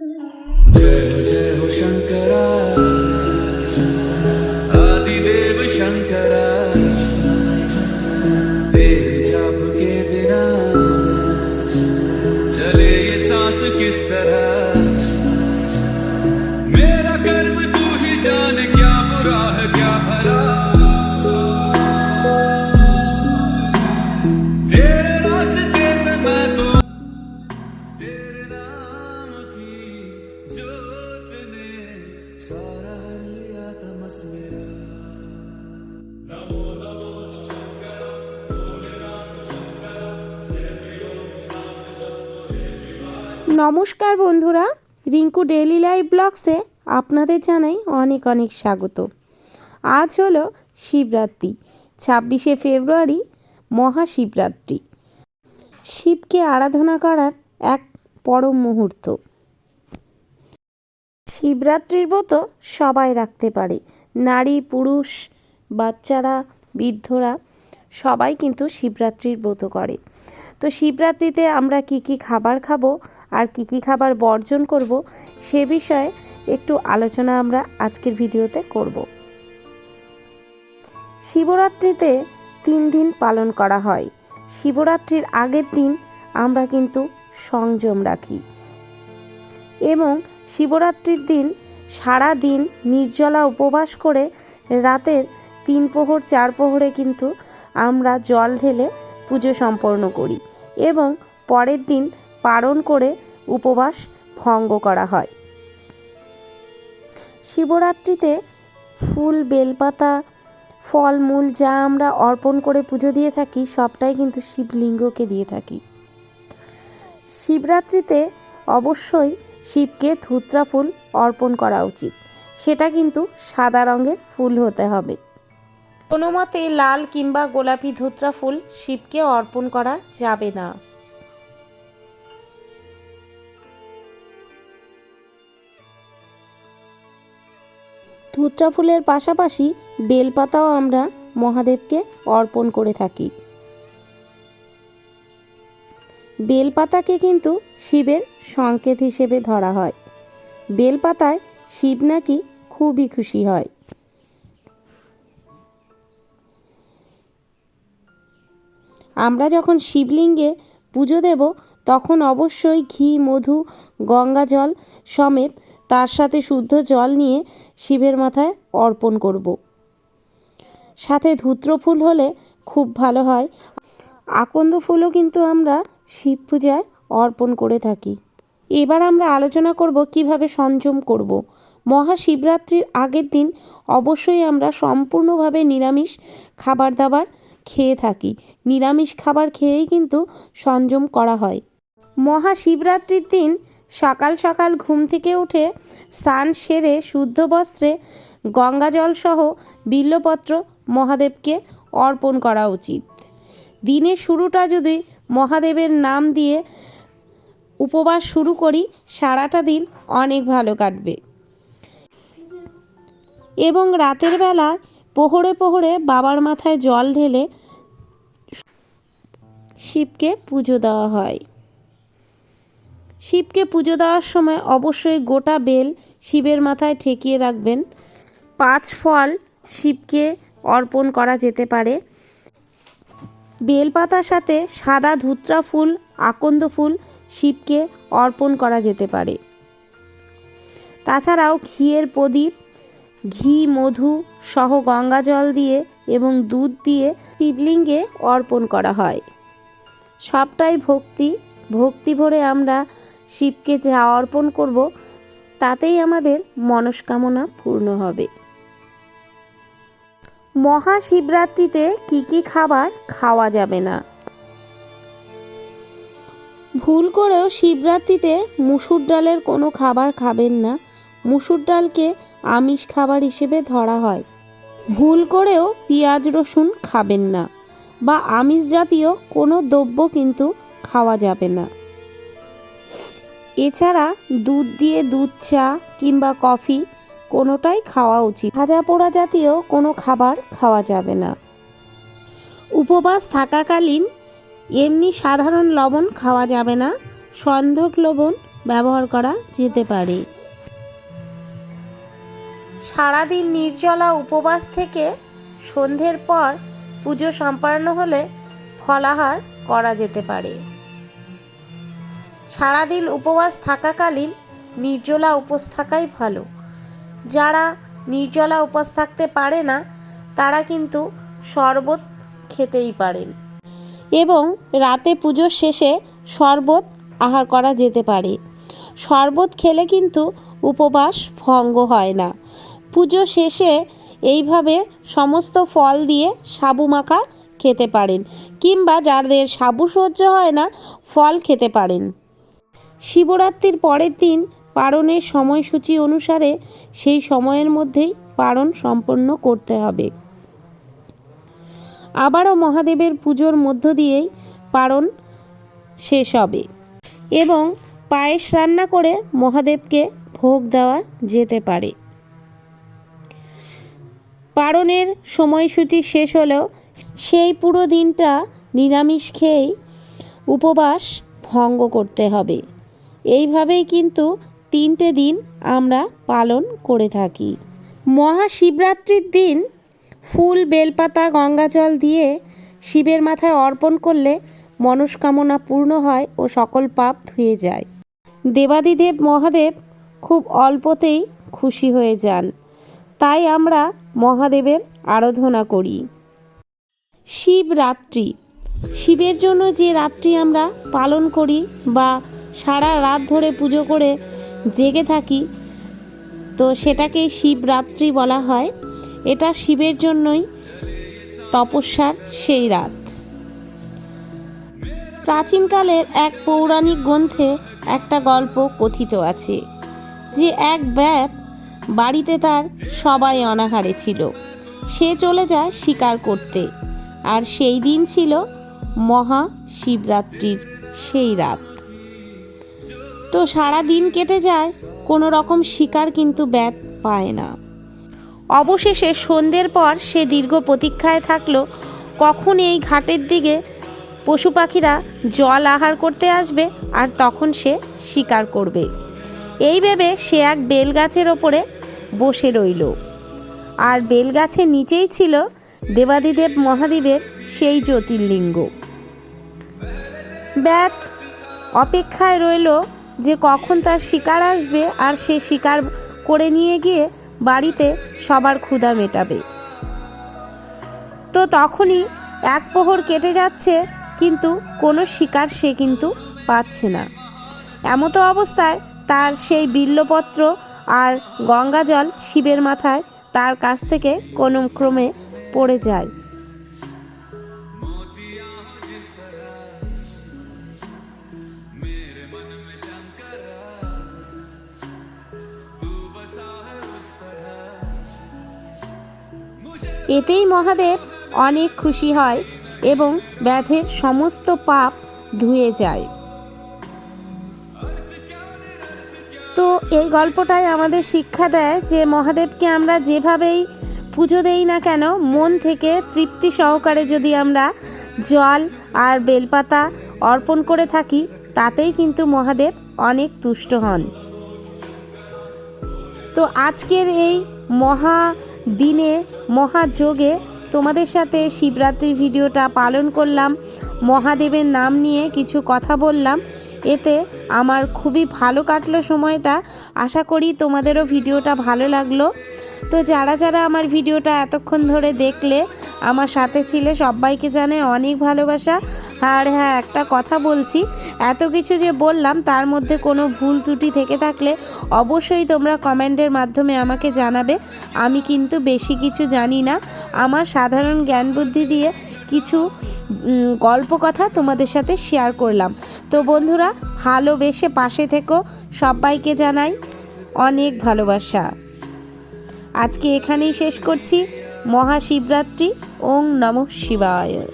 嗯。নমস্কার বন্ধুরা, Rinku daily life ব্লগসে আপনাদের জানাই অনেক অনেক স্বাগত। আজ হলো শিবরাত্রি, ছাব্বিশে ফেব্রুয়ারি মহাশিবরাত্রি। শিবকে আরাধনা করার এক পরম মুহূর্ত। শিবরাত্রির ব্রত সবাই রাখতে পারে। নারী, পুরুষ, বাচ্চারা, বৃদ্ধরা, সবাই কিন্তু শিবরাত্রির ব্রত করে। তো শিবরাত্রিতে আমরা কি কি খাবার খাব আর কি কি খাবার বর্জন করব সে বিষয়ে একটু আলোচনা আমরা আজকের ভিডিওতে করব। শিবরাত্রিতে তিন দিন পালন করা হয়। শিবরাত্রির আগের দিন আমরা কিন্তু সংযম রাখি। এবং শিবরাত্রির দিন সারা দিন নির্জলা উপবাস করে রাতের তিন প্রহর, চার প্রহরে কিন্তু আমরা জল ঢেলে পুজো সম্পন্ন করি। এবং পরের দিন পালন করে উপবাস ভঙ্গ করা হয়। শিবরাত্রিতে ফুল, বেলপাতা, ফলমূল যা আমরা অর্পণ করে পুজো দিয়ে থাকি, সবটাই কিন্তু শিবলিঙ্গকে দিয়ে থাকি। শিবরাত্রিতে অবশ্যই শিবকে ধুত্রা ফুল অর্পণ করা উচিত। সেটা কিন্তু সাদা রঙের ফুল হতে হবে। কোনো মতে লাল কিংবা গোলাপি ধুত্রা ফুল শিবকে অর্পণ করা যাবে না। ধুত্রা ফুলের পাশাপাশি বেলপাতাও আমরা মহাদেবকে অর্পণ করে থাকি। বেলপাতাকে কিন্তু শিবের সংকেত হিসেবে ধরা হয়। বেলপাতায় শিব নাকি খুবই খুশি হয়। আমরা যখন শিবলিঙ্গে পুজো দেব, তখন অবশ্যই ঘি, মধু গঙ্গা জল সমেত তার সাথে শুদ্ধ জল নিয়ে শিবের মাথায় অর্পণ করব। সাথে ধূত্র ফুল হলে খুব ভালো হয়। আকন্দ ফুলও কিন্তু আমরা শিব পূজায় অর্পণ করে থাকি। এবার আমরা আলোচনা করব কীভাবে সংযম করব। মহাশিবরাত্রির আগের দিন অবশ্যই আমরা সম্পূর্ণভাবে নিরামিষ খাবার দাবার খেয়ে থাকি। নিরামিষ খাবার খেয়েই কিন্তু সংযম করা হয়। মহাশিবরাত্রির দিন সকাল সকাল ঘুম থেকে উঠে স্নান সেরে শুদ্ধ বস্ত্রে গঙ্গাজল সহ বিল্লপত্র মহাদেবকে অর্পণ করা উচিত। দিনের শুরুটা যদি মহাদেবের নাম দিয়ে উপবাস শুরু করি, সারাটা দিন অনেক ভালো কাটবে। এবং রাতের বেলা পোহরে প্রহরে বাবার মাথায় জল ঢেলে শিবকে পুজো দেওয়া হয়। শিবকে পুজো দেওয়ার সময় অবশ্যই গোটা বেল শিবের মাথায় ঠেকিয়ে রাখবেন। পাঁচ ফল শিবকে অর্পণ করা যেতে পারে। বেলপাতার সাথে সাদা ধুত্রা ফুল, আকন্দ ফুল শিবকে অর্পণ করা যেতে পারে। তাছাড়াও ঘিয়ের প্রদীপ, ঘি, মধু সহ গঙ্গা জল দিয়ে এবং দুধ দিয়ে শিবলিঙ্গে অর্পণ করা হয়। সবটাই ভক্তি ভক্তি ভরে আমরা শিবকে যা অর্পণ করব, তাতেই আমাদের মনস্কামনা পূর্ণ হবে। মহাশিবরাত্রিতে কি কি খাবার খাওয়া যাবে না? ভুল করেও শিবরাত্রিতে মুসুর ডালের কোনো খাবার খাবেন না। মুসুর ডালকে আমিষ খাবার হিসেবে ধরা হয়। ভুল করেও পেঁয়াজ রসুন খাবেন না বা আমিষ জাতীয় কোনো দ্রব্য কিন্তু খাওয়া যাবে না। এছাড়া দুধ দিয়ে দুধ চা কিংবা কফি কোনোটাই খাওয়া উচিত। ভাজা পোড়া জাতীয় কোনো খাবার খাওয়া যাবে না। উপবাস থাকাকালীন এমনি সাধারণ লবণ খাওয়া যাবে না। সন্ধক লবণ ব্যবহার করা যেতে পারে। সারাদিন নির্জলা উপবাস থেকে সন্ধ্যের পর পুজো সম্পন্ন হলে ফলাহার করা যেতে পারে। সারাদিন উপবাস থাকাকালীন নির্জলা উপোস থাকাই ভালো। যারা নির্জলা উপোস থাকতে পারে না, তারা কিন্তু শরবত খেতেই পারেন এবং রাতে পুজোর শেষে শরবত আহার করা যেতে পারে। শরবত খেলে কিন্তু উপবাস ভঙ্গ হয় না। পুজো শেষে এইভাবে সমস্ত ফল দিয়ে সাবু মাখা খেতে পারেন কিংবা যাদের সাবু সহ্য হয় না, ফল খেতে পারেন। শিবরাত্রির পরের দিন পারণের সময়সূচি অনুসারে সেই সময়ের মধ্যেই পারণ সম্পন্ন করতে হবে। আবারও মহাদেবের পুজোর মধ্য দিয়েই পারণ শেষ হবে এবং পায়েস রান্না করে মহাদেবকে ভোগ দেওয়া যেতে পারে। পারণের সময়সূচি শেষ হলেও সেই পুরো দিনটা নিরামিষ খেয়েই উপবাস ভঙ্গ করতে হবে। এইভাবেই কিন্তু তিনটে দিন আমরা পালন করে থাকি। মহাশিবরাত্রির দিন ফুল, বেলপাতা গঙ্গাজল দিয়ে শিবের মাথায় অর্পণ করলে মনস্কামনা পূর্ণ হয় ও সকল পাপ ধুয়ে যায়। দেবাদিদেব মহাদেব খুব অল্পতেই খুশি হয়ে যান। তাই আমরা মহাদেবের আরাধনা করি। শিবরাত্রি। শিবের জন্য যে রাত্রি আমরা পালন করি বা সারা রাত ধরে পুজো করে জেগে থাকি। তো সেটাকেই শিবরাত্রি বলা হয়। এটা শিবের জন্যই তপস্যার সেই রাত। প্রাচীনকালের এক পৌরাণিক গ্রন্থে একটা গল্প কথিত আছে, যে এক ব্যাত বাড়িতে তার সবাই অনাহারে ছিল। সে চলে যায় শিকার করতে। আর সেই দিন ছিল মহা শিবরাত্রির সেই রাত। তো সারা দিন কেটে যায়, কোনো রকম শিকার কিন্তু ব্যাত পায় না। অবশেষে সন্ধ্যের পর সে দীর্ঘ প্রতীক্ষায় থাকল, কখন এই ঘাটের দিকে পশু পাখিরা জল আহার করতে আসবে আর তখন সে শিকার করবে। এই ভেবে সে এক বেলগাছের ওপরে বসে রইল। আর বেলগাছের নিচেই ছিল দেবাদিদেব মহাদেবের সেই জ্যোতির্লিঙ্গ। ব্যাত অপেক্ষায় রইল যে কখন তার শিকার আসবে আর সে শিকার করে নিয়ে গিয়ে বাড়িতে সবার ক্ষুধা মেটাবে। তো তখনই এক প্রহর কেটে যাচ্ছে, কিন্তু কোনো শিকার সে কিন্তু পাচ্ছে না। এমতো অবস্থায় তার সেই বিল্লপত্র আর গঙ্গাজল শিবের মাথায় তার কাছ থেকে কোনো ক্রমে পড়ে যায়। এতেই মহাদেব অনেক খুশি হয় এবং ব্যাধের সমস্ত পাপ ধুয়ে যায়। তো এই গল্পটাই আমাদের শিক্ষা দেয় যে মহাদেবকে আমরা যেভাবেই পুজো দেই না কেন, মন থেকে তৃপ্তি সহকারে যদি আমরা জল আর বেলপাতা অর্পণ করে থাকি, তাতেই কিন্তু মহাদেব অনেক তুষ্ট হন। তো আজকের এই মহা দিনে মহাযোগে তোমাদের সাথে শিবরাত্রির ভিডিওটা পালন করলাম। মহাদেবের নাম নিয়ে কিছু কথা বললাম। এতে আমার খুবই ভালো কাটলো সময়টা। আশা করি তোমাদেরও ভিডিওটা ভালো লাগল। তো যারা যারা আমার ভিডিওটা এতক্ষণ ধরে দেখলে, আমার সাথে ছিলে সবাইকে জানে অনেক ভালোবাসা। আর হ্যাঁ একটা কথা বলছি, এত কিছু যে বললাম, তার মধ্যে কোনো ভুল ত্রুটি থেকে থাকলে অবশ্যই তোমরা কমেন্টের মাধ্যমে আমাকে জানাবে। আমি কিন্তু বেশি কিছু জানি না। আমার সাধারণ জ্ঞান বুদ্ধি দিয়ে কিছু গল্প কথা তোমাদের সাথে শেয়ার করলাম। তো বন্ধুরা, ভালোবেসে পাশে থেকো। সবাইকে জানাই অনেক ভালোবাসা। আজকে এখানেই শেষ করছি। মহাশিবরাত্রি। ওং নম শিবায়।